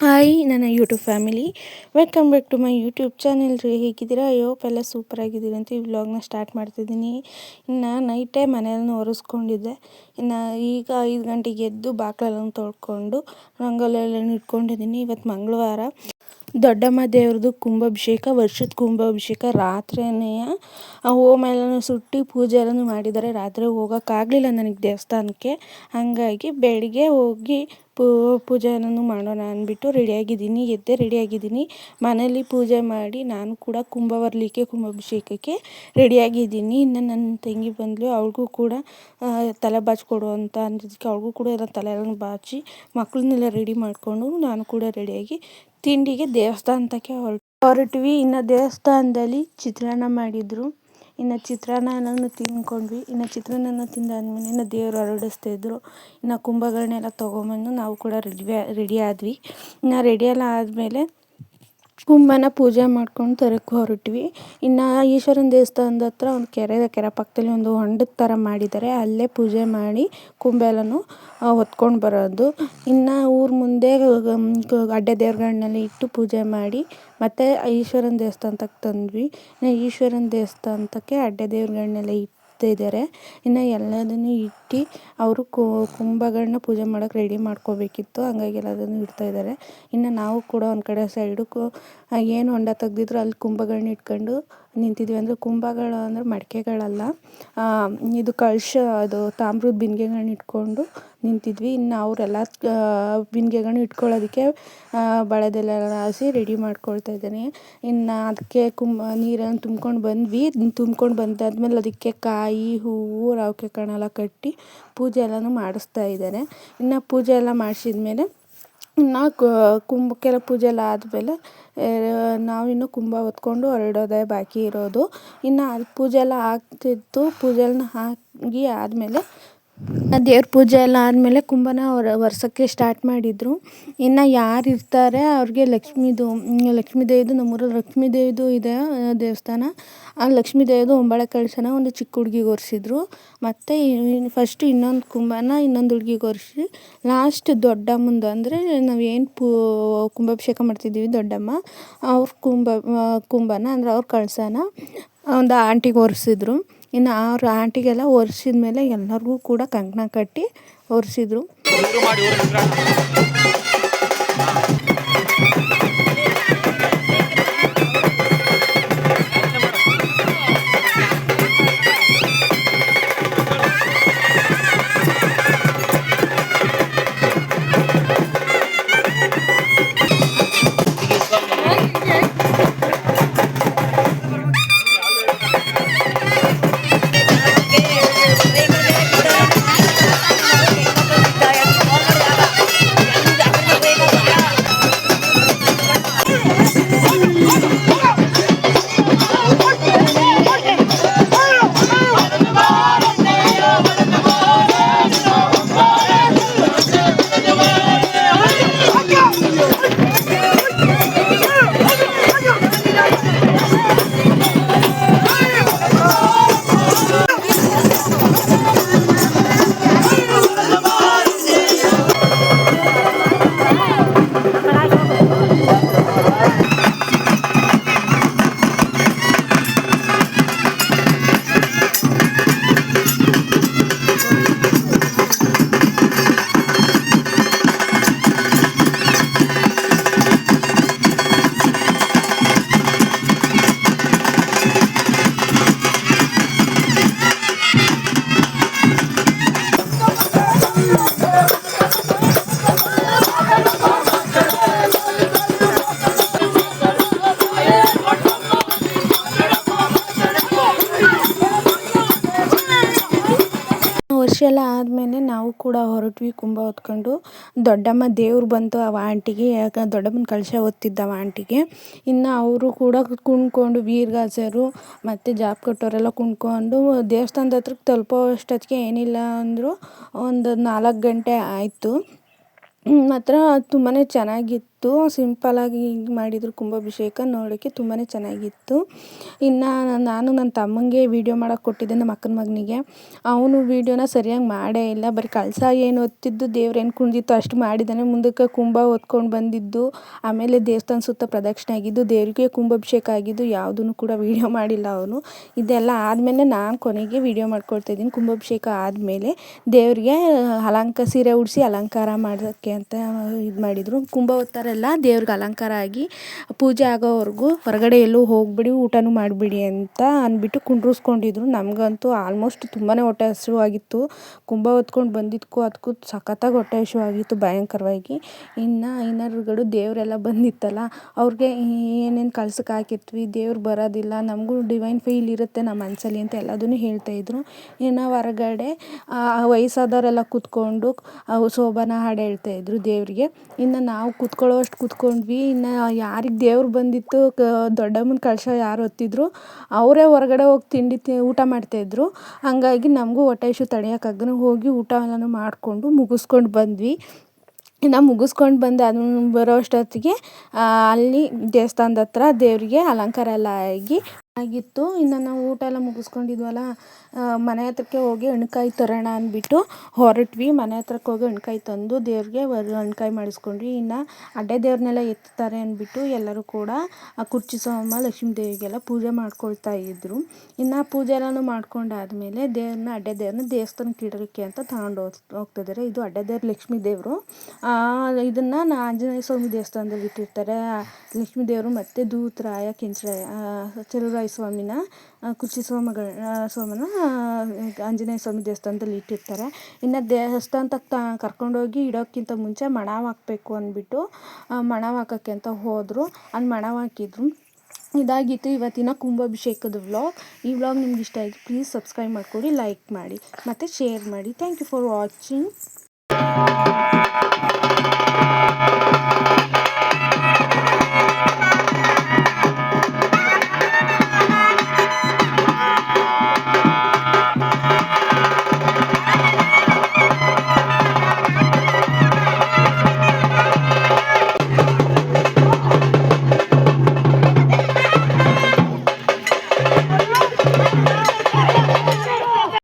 Hi, ನನ್ನ YouTube family welcome back to my YouTube channel ರೀ, ಹೇಗಿದ್ದೀರಾ? ಅಯ್ಯೋ ಎಲ್ಲ ಸೂಪರ್ ಆಗಿದ್ದೀರಿ ಅಂತ ಈ ವ್ಲಾಗ್ನ ಸ್ಟಾರ್ಟ್ ಮಾಡ್ತಿದ್ದೀನಿ. ಇನ್ನು ನೈಟೇ ಮನೆಯನ್ನು ಒರೆಸ್ಕೊಂಡಿದ್ದೆ. ಇನ್ನು ಈಗ ಐದು ಗಂಟೆಗೆ ಎದ್ದು ಬಾಗಿಲೆಲ್ಲ ತೊಳ್ಕೊಂಡು ರಂಗೋಲಿ ಎಲ್ಲ ಇಟ್ಕೊಂಡಿದ್ದೀನಿ. ಇವತ್ತು ಮಂಗಳವಾರ. ದೊಡ್ಡಮ್ಮ ದೇವ್ರದ್ದು ಕುಂಭಾಭಿಷೇಕ, ವರ್ಷದ ಕುಂಭಾಭಿಷೇಕ ರಾತ್ರಿನೇ ಹೋಮ ಎಲ್ಲನೂ ಸುಟ್ಟು ಪೂಜೆ ಎಲ್ಲನೂ ಮಾಡಿದ್ದಾರೆ ರಾತ್ರಿ ಹೋಗೋಕ್ಕಾಗಲಿಲ್ಲ ನನಗೆ ದೇವಸ್ಥಾನಕ್ಕೆ. ಹಾಗಾಗಿ ಬೆಳಿಗ್ಗೆ ಹೋಗಿ ಪೂಜೆ ಎಲ್ಲನೂ ಮಾಡೋಣ ಅಂದ್ಬಿಟ್ಟು ರೆಡಿಯಾಗಿದ್ದೀನಿ. ಎದ್ದೆ ರೆಡಿಯಾಗಿದ್ದೀನಿ. ಮನೇಲಿ ಪೂಜೆ ಮಾಡಿ ನಾನು ಕೂಡ ಕುಂಭ ಬರಲಿಕ್ಕೆ, ಕುಂಭಾಭಿಷೇಕಕ್ಕೆ ರೆಡಿಯಾಗಿದ್ದೀನಿ. ಇನ್ನು ನನ್ನ ತಂಗಿ ಬಂದಳು ಅವ್ರಿಗೂ ಕೂಡ ತಲೆ ಬಾಚಿಕೊಡು ಅಂತ ಅಂದಿದ್ದಕ್ಕೆ ಅವ್ರಿಗೂ ಕೂಡ ಎಲ್ಲ ತಲೆ ಎಲ್ಲ ಬಾಚಿ ಮಕ್ಕಳನ್ನೆಲ್ಲ ರೆಡಿ ಮಾಡಿಕೊಂಡು ನಾನು ಕೂಡ ರೆಡಿಯಾಗಿ ತಿಂಡಿಗೆ ದೇವಸ್ಥಾನಕ್ಕೆ ಹೊರಟು. ಹೊರಟ್ವಿ. ಇನ್ನು ದೇವಸ್ಥಾನದಲ್ಲಿ ಚಿತ್ರಾನ್ನ ಮಾಡಿದರು. ಇನ್ನು ಚಿತ್ರಾನ್ನನೂ ತಿಂದ್ಕೊಂಡ್ವಿ. ಇನ್ನು ಚಿತ್ರಾನ್ನ ತಿಂದಾದ್ಮೇಲೆ ಇನ್ನು ದೇವರು ಹೊರಡಿಸ್ತಿದ್ರು. ಇನ್ನು ಕುಂಭಗಳನ್ನೆಲ್ಲ ತೊಗೊಂಬಂದು ನಾವು ಕೂಡ ರೆಡಿ ರೆಡಿ ಆದ್ವಿ. ಇನ್ನು ರೆಡಿ ಎಲ್ಲ ಆದಮೇಲೆ ಕುಂಭನ ಪೂಜೆ ಮಾಡ್ಕೊಂಡು ತರಕ್ಕೆ ಹೊರಟ್ವಿ. ಇನ್ನು ಈಶ್ವರನ ದೇವಸ್ಥಾನದ ಹತ್ರ ಒಂದು ಕೆರೆ ಕೆರೆ ಪಕ್ಕದಲ್ಲಿ ಒಂದು ಹೊಂಡದ ಥರ ಮಾಡಿದ್ದಾರೆ. ಅಲ್ಲೇ ಪೂಜೆ ಮಾಡಿ ಕುಂಬೆ ಎಲ್ಲನೂ ಹೊತ್ಕೊಂಡು ಬರೋದು. ಇನ್ನು ಊರ ಮುಂದೆ ಅಡ್ಡ ದೇವ್ರುಗಳ್ನೆಲ್ಲ ಇಟ್ಟು ಪೂಜೆ ಮಾಡಿ ಮತ್ತು ಈಶ್ವರನ ದೇವಸ್ಥಾನಕ್ಕೆ ತಂದ್ವಿ. ಈಶ್ವರನ ದೇವಸ್ಥಾನಕ್ಕೆ ಅಡ್ಡೆ ದೇವ್ರುಗಳ್ನೆಲ್ಲ ಇಟ್ಟಿದ್ದಾರೆ ಇನ್ನು ಎಲ್ಲದನ್ನು ಇಟ್ಟು ಅವರು ಕುಂಭಗಳನ್ನ ಪೂಜೆ ಮಾಡೋಕೆ ರೆಡಿ ಮಾಡ್ಕೋಬೇಕಿತ್ತು. ಹಂಗಾಗಿ ಎಲ್ಲದನ್ನು ಇಡ್ತಾ ಇದ್ದಾರೆ. ಇನ್ನು ನಾವು ಕೂಡ ಒಂದು ಕಡೆ ಸೈಡು ಏನು ಹೊಂಡ ತೆಗ್ದಿದ್ರು ಅಲ್ಲಿ ಕುಂಭಗಳನ್ನ ಇಟ್ಕೊಂಡು ನಿಂತಿದ್ವಿ ಅಂದರೆ ಕುಂಭಗಳು ಅಂದರೆ ಮಡಿಕೆಗಳಲ್ಲ. ಇದು ಕಳಶ, ಅದು ತಾಮ್ರದ ಬಿಂದಿಗೆಗಳನ್ನ ಇಟ್ಕೊಂಡು ನಿಂತಿದ್ವಿ. ಇನ್ನು ಅವರೆಲ್ಲ ಬಿಂದಿಗೆಗಳನ್ನ ಇಟ್ಕೊಳ್ಳೋದಕ್ಕೆ ಬಳೆದೆಲ್ಲ ಹಾಸಿ ರೆಡಿ ಮಾಡ್ಕೊಳ್ತಾ ಇದ್ದಾನೆ. ಇನ್ನು ಅದಕ್ಕೆ ಕುಂಬ ನೀರನ್ನು ತುಂಬ್ಕೊಂಡು ಬಂದ್ವಿ. ತುಂಬ್ಕೊಂಡು ಬಂದಾದ್ಮೇಲೆ ಅದಕ್ಕೆ ಕಾಯಿ, ಹೂವು, ರವಿಕೆ ಕಣ್ಣೆಲ್ಲ ಕಟ್ಟಿ ಪೂಜೆ ಎಲ್ಲನೂ ಮಾಡಿಸ್ತಾ ಇದ್ದಾರೆ ಇನ್ನು ಪೂಜೆ ಎಲ್ಲ ಮಾಡಿಸಿದ್ಮೇಲೆ ಇನ್ನು ಕುಂಭಕ್ಕೆಲ್ಲ ಪೂಜೆ ಎಲ್ಲ ಆದಮೇಲೆ ನಾವಿನ್ನು ಕುಂಭ ಹೊತ್ಕೊಂಡು ಹೊರಡೋದೇ ಬಾಕಿ ಇರೋದು. ಇನ್ನು ಅಲ್ಲಿ ಪೂಜೆ ಎಲ್ಲ ಆಗ್ತಿತ್ತು. ಎಲ್ಲ ಆಗಿ ಆದಮೇಲೆ ದೇವ್ರ ಪೂಜೆ ಎಲ್ಲ ಆದಮೇಲೆ ಕುಂಭನ ಹೊರ ಒರ್ಸೋಕ್ಕೆ ಸ್ಟಾರ್ಟ್ ಮಾಡಿದರು. ಇನ್ನು ಯಾರು ಇರ್ತಾರೆ ಅವ್ರಿಗೆ ಲಕ್ಷ್ಮೀದು ಲಕ್ಷ್ಮೀ ದೇವಿದು ನಮ್ಮೂರಲ್ಲಿ ಲಕ್ಷ್ಮೀ ದೇವಿದು ಇದೆ ದೇವಸ್ಥಾನ. ಆ ಲಕ್ಷ್ಮೀ ದೇವಿದು ಹೊಂಬಾಳೆ ಕಳಶನ ಒಂದು ಚಿಕ್ಕ ಹುಡ್ಗಿಗೆ ಒರೆಸಿದ್ರು. ಮತ್ತು ಫಸ್ಟ್ ಇನ್ನೊಂದು ಕುಂಬನ ಇನ್ನೊಂದು ಹುಡ್ಗಿಗೆ ಒರೆಸಿ ಲಾಸ್ಟ್ ದೊಡ್ಡಮ್ಮಂದು ಅಂದರೆ ಏನು ಪೂ, ಕುಂಭಾಭಿಷೇಕ ಮಾಡ್ತಿದ್ದೀವಿ ದೊಡ್ಡಮ್ಮ, ಅವ್ರ ಕುಂಭ ಕುಂಬನ ಅಂದರೆ ಅವ್ರ ಕಳಶನ ಒಂದು ಆಂಟಿಗೆ ಒರೆಸಿದ್ರು. ಇನ್ನು ಅವ್ರ ಆಂಟಿಗೆಲ್ಲ ಒರೆಸಿದ ಮೇಲೆ ಎಲ್ಲರಿಗೂ ಕೂಡ ಕಂಕಣ ಕಟ್ಟಿ ಒರೆಸಿದ್ರು. ಎಲ್ಲ ಆದಮೇಲೆ ನಾವು ಕೂಡ ಹೊರಟ್ವಿ ಕುಂಭ ಹೊತ್ಕೊಂಡು. ದೊಡ್ಡಮ್ಮ ದೇವ್ರು ಬಂತು ಅವ ಆಂಟಿಗೆ, ಯಾಕೆ ದೊಡ್ಡಮ್ಮನ ಕಳಶ ಹೊತ್ತಿದ್ದವ ಆಂಟಿಗೆ. ಇನ್ನು ಅವರು ಕೂಡ ಕುಣ್ಕೊಂಡು ವೀರಗಾಸರು ಮತ್ತು ಜಾಬ್ ಕಟ್ಟೋರೆಲ್ಲ ಕುಣ್ಕೊಂಡು ದೇವಸ್ಥಾನದ ಹತ್ರಕ್ಕೆ ತಲುಪೋ ಅಷ್ಟೊತ್ತಿಗೆ ಏನಿಲ್ಲ ಅಂದರೂ ಒಂದು ನಾಲ್ಕು ಗಂಟೆ ಆಯಿತು. ಮಾತ್ರ ತುಂಬಾ ಚೆನ್ನಾಗಿತ್ತು. ಚೆನ್ನಾಗಿತ್ತು ಹಿಂಗೆ ಮಾಡಿದರು ಕುಂಭಾಭಿಷೇಕ ನೋಡೋಕ್ಕೆ ತುಂಬಾ ಚೆನ್ನಾಗಿತ್ತು. ಇನ್ನು ನಾನು ನನ್ನ ತಮ್ಮಂಗೆ ವೀಡಿಯೋ ಮಾಡೋಕೆ ಕೊಟ್ಟಿದ್ದೆ ನಮ್ಮ ಅಕ್ಕನ ಮಗನಿಗೆ. ಅವನು ವೀಡಿಯೋನ ಸರಿಯಾಗಿ ಮಾಡೇ ಇಲ್ಲ. ಬರೀ ಕಳಸ ಏನು ಹೊತ್ತಿದ್ದು ದೇವ್ರು ಏನು ಕುಣಿದಿತ್ತು ಅಷ್ಟು ಮಾಡಿದ್ದಾನೆ. ಮುಂದಕ್ಕೆ ಕುಂಭ ಹೊತ್ಕೊಂಡು ಬಂದಿದ್ದು, ಆಮೇಲೆ ದೇವಸ್ಥಾನ ಸುತ್ತ ಪ್ರದಕ್ಷಿಣೆ ಆಗಿದ್ದು, ದೇವರಿಗೆ ಕುಂಭಾಭಿಷೇಕ ಆಗಿದ್ದು ಯಾವುದೂ ಕೂಡ ವೀಡಿಯೋ ಮಾಡಿಲ್ಲ ಅವನು. ಇದೆಲ್ಲ ಆದಮೇಲೆ ನಾನು ಕೊನೆಗೆ ವೀಡಿಯೋ ಮಾಡ್ಕೊಡ್ತಾಯಿದ್ದೀನಿ ಕುಂಭಾಭಿಷೇಕ ಆದಮೇಲೆ ದೇವರಿಗೆ ಅಲಂಕ, ಸೀರೆ ಉಡಿಸಿ ಅಲಂಕಾರ ಮಾಡೋಕ್ಕೆ ಅಂತ ಇದು ಮಾಡಿದರು. ಕುಂಭ ಹೊತ್ತಾರೆಲ್ಲ ದೇವ್ರಿಗೆ ಅಲಂಕಾರ ಆಗಿ ಪೂಜೆ ಆಗೋವರೆಗೂ ಹೊರಗಡೆ ಎಲ್ಲೂ ಹೋಗ್ಬಿಡಿ, ಊಟನೂ ಮಾಡಿಬಿಡಿ ಅಂತ ಅಂದ್ಬಿಟ್ಟು ಕುಂಡ್ರಿಸ್ಕೊಂಡಿದ್ರು. ನಮಗಂತೂ ಆಲ್ಮೋಸ್ಟ್ ತುಂಬಾ ಹೊಟ್ಟೆ ಹಸಿವಾಗಿತ್ತು ಕುಂಭ ಹೊತ್ಕೊಂಡು ಬಂದಿದ್ದಕ್ಕೂ ಅದಕ್ಕೂ ಸಖತ್ತಾಗಿ ಹೊಟ್ಟೆ ಹಸಿವಾಗಿತ್ತು ಭಯಂಕರವಾಗಿ. ಇನ್ನು ಇನ್ನರಗಳು ದೇವರೆಲ್ಲ ಬಂದಿತ್ತಲ್ಲ, ಅವ್ರಿಗೆ ಏನೇನು ಕಳ್ಸಕ್ಕೆ ಹಾಕಿತ್ವಿ ದೇವ್ರು ಬರೋದಿಲ್ಲ, ನಮಗೂ ಡಿವೈನ್ ಫೀಲ್ ಇರುತ್ತೆ ನಮ್ಮ ಮನಸ್ಸಲ್ಲಿ ಅಂತ ಎಲ್ಲದನ್ನೂ ಹೇಳ್ತಾಯಿದ್ರು ಇನ್ನು ಹೊರಗಡೆ ವಯಸ್ಸಾದವರೆಲ್ಲ ಕೂತ್ಕೊಂಡು ಸೋಬಾನ ಹಾಡು ಹೇಳ್ತಾಯಿದ್ರು ದೇವರಿಗೆ. ಇನ್ನು ನಾವು ಕೂತ್ಕೊಳ್ಳೋವಷ್ಟು ಕೂತ್ಕೊಂಡ್ವಿ. ಇನ್ನು ಯಾರಿಗೆ ದೇವ್ರು ಬಂದಿತ್ತು, ಕ, ದೊಡ್ಡಮ್ಮನ ಕಳಶ ಯಾರು ಹೊತ್ತಿದ್ರು, ಅವರೇ ಹೊರಗಡೆ ಹೋಗಿ ತಿಂಡಿ ತಿ, ಊಟ ಮಾಡ್ತಾಯಿದ್ರು ಹಾಗಾಗಿ ನಮಗೂ ಹೊಟ್ಟೆ ಹಸಿವು ತಡೆಯೋಕ್ಕಾಗ್ದೇ ಹೋಗಿ ಊಟ ಎಲ್ಲನೂ ಮಾಡಿಕೊಂಡು ಮುಗಿಸ್ಕೊಂಡು ಬಂದ್ವಿ. ಇನ್ನು ಮುಗಿಸ್ಕೊಂಡು ಬಂದು ಅದನ್ನು ಬರೋ ಅಷ್ಟೊತ್ತಿಗೆ ಅಲ್ಲಿ ದೇವಸ್ಥಾನದ ಹತ್ರ ದೇವರಿಗೆ ಅಲಂಕಾರ ಎಲ್ಲ ಆಗಿ ಆಗಿತ್ತು. ಇನ್ನು ನಾವು ಊಟ ಎಲ್ಲ ಮುಗಿಸ್ಕೊಂಡಿದ್ವಲ್ಲ ಮನೆ ಹತ್ರಕ್ಕೆ ಹೋಗಿ ಎಣ್ಕಾಯಿ ತರೋಣ ಅಂದ್ಬಿಟ್ಟು ಹೊರಟ್ವಿ. ಮನೆ ಹತ್ರಕ್ಕೆ ಹೋಗಿ ಎಣ್ಕಾಯಿ ತಂದು ದೇವ್ರಿಗೆ ಹಣ್ಕಾಯಿ ಮಾಡಿಸ್ಕೊಂಡ್ವಿ. ಇನ್ನು ಅಡ್ಡೆ ದೇವ್ರನ್ನೆಲ್ಲ ಎತ್ತಾರೆ ಅಂದ್ಬಿಟ್ಟು ಎಲ್ಲರೂ ಕೂಡ ಆ ಕುರ್ಚಿ ಸೋಮ, ಲಕ್ಷ್ಮೀ ದೇವಿಗೆಲ್ಲ ಪೂಜೆ ಮಾಡ್ಕೊಳ್ತಾ ಇದ್ದರು ಇನ್ನು ಪೂಜೆ ಎಲ್ಲನೂ ಮಾಡ್ಕೊಂಡಾದಮೇಲೆ ದೇವ್ರನ್ನ ಅಡ್ಡೆ ದೇವ್ರನ್ನ ದೇವಸ್ಥಾನಕ್ಕೆ ಇಡೋಕ್ಕೆ ಅಂತ ತಗೊಂಡು ಹೋಗ್ ಹೋಗ್ತಿದ್ದಾರೆ ಇದು ಅಡ್ಡೆ ದೇವ್ರ ಲಕ್ಷ್ಮೀ ದೇವರು. ಇದನ್ನು ನಾ ಆಂಜನೇಯ ಸ್ವಾಮಿ ದೇವಸ್ಥಾನದಲ್ಲಿ ಇಟ್ಟಿರ್ತಾರೆ. ಲಕ್ಷ್ಮೀ ದೇವರು ಮತ್ತು ದೂತರಾಯ ಕೆಂಚರಾಯ ಚೆಲುವರಾಯ ಸ್ವಾಮಿನ ಕುರ್ಚಿ ಸೋಮಗಳ ಸೋಮನ ಆಂಜನೇಯ ಸ್ವಾಮಿ ದೇವಸ್ಥಾನದಲ್ಲಿ ಇಟ್ಟಿರ್ತಾರೆ. ಇನ್ನು ದೇವಸ್ಥಾನ ತಕ್ಕ ಕರ್ಕೊಂಡೋಗಿ ಇಡೋಕ್ಕಿಂತ ಮುಂಚೆ ಮಣಾವ್ ಹಾಕಬೇಕು ಅಂದ್ಬಿಟ್ಟು ಮಣವ ಹಾಕೋಕ್ಕೆ ಅಂತ ಹೋದರು. ಅಲ್ಲಿ ಮಣವಾಕಿದ್ರು ಇದಾಗಿತ್ತು ಇವತ್ತಿನ ಕುಂಭಾಭಿಷೇಕದ ವ್ಲಾಗ್. ಈ ವ್ಲಾಗ್ ನಿಮ್ಗೆ ಇಷ್ಟ ಆಯಿತು, ಪ್ಲೀಸ್ ಸಬ್ಸ್ಕ್ರೈಬ್ ಮಾಡಿಕೊಡಿ, ಲೈಕ್ ಮಾಡಿ, ಮತ್ತು ಶೇರ್ ಮಾಡಿ. Thank you for watching